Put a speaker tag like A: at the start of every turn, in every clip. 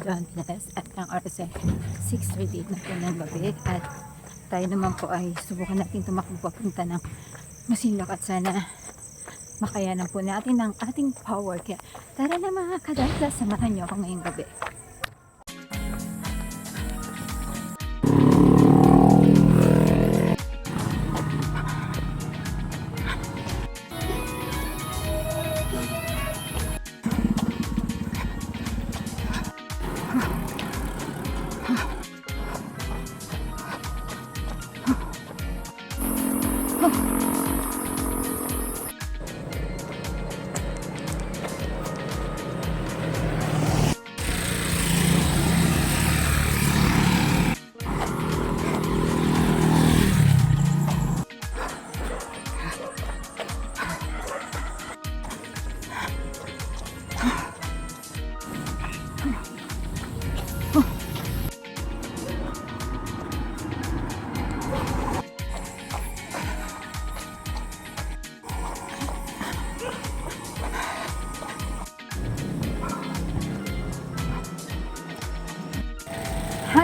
A: Dauntless at ang oras ay 6.38 na po ng gabi at tayo naman po ay subukan natin tumakbo papunta ng Masinlok at sana makayanan po natin ang ating power. Kaya tara na mga kadantlas, samahan niyo ako ngayong gabi.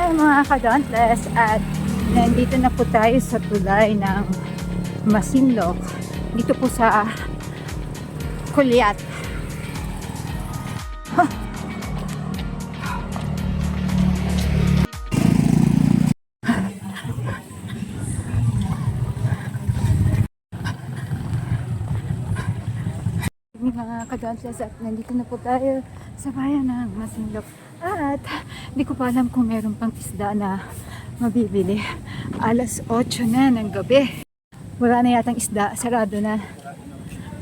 A: Hi mga ka-dauntless at nandito na po tayo sa tulay ng Masinlok dito po sa Kulyat. Huh. Mga ka-dauntless at nandito na po tayo sa bayan ng Masinlok. At di ko pa alam kung meron pang isda na mabibili. Alas 8 na ng gabi. Wala na yatang isda. Sarado na.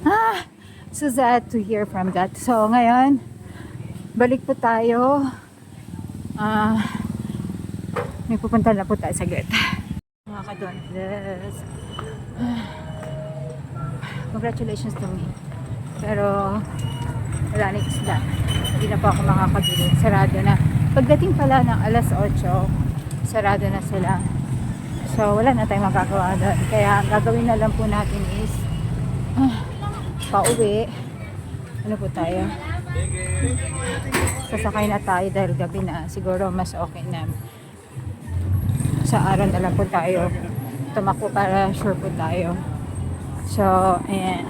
A: Ah, so sad to hear from that. So ngayon, balik po tayo. Ah, may pupunta na po tayo sa gate. Mga kadontes. Congratulations to me. Pero wala na isda. Hindi na po ako makakabili. Sarado na. Pagdating pala ng alas 8, sarado na sila. So, wala na tayong magagawa doon. Kaya, ang gagawin na lang po natin is ah, pauwi. Ano po tayo? Sasakay na tayo dahil gabi na. Siguro mas okay na. Sa araw na lang po tayo tumakbo para sure po tayo. So, ayan.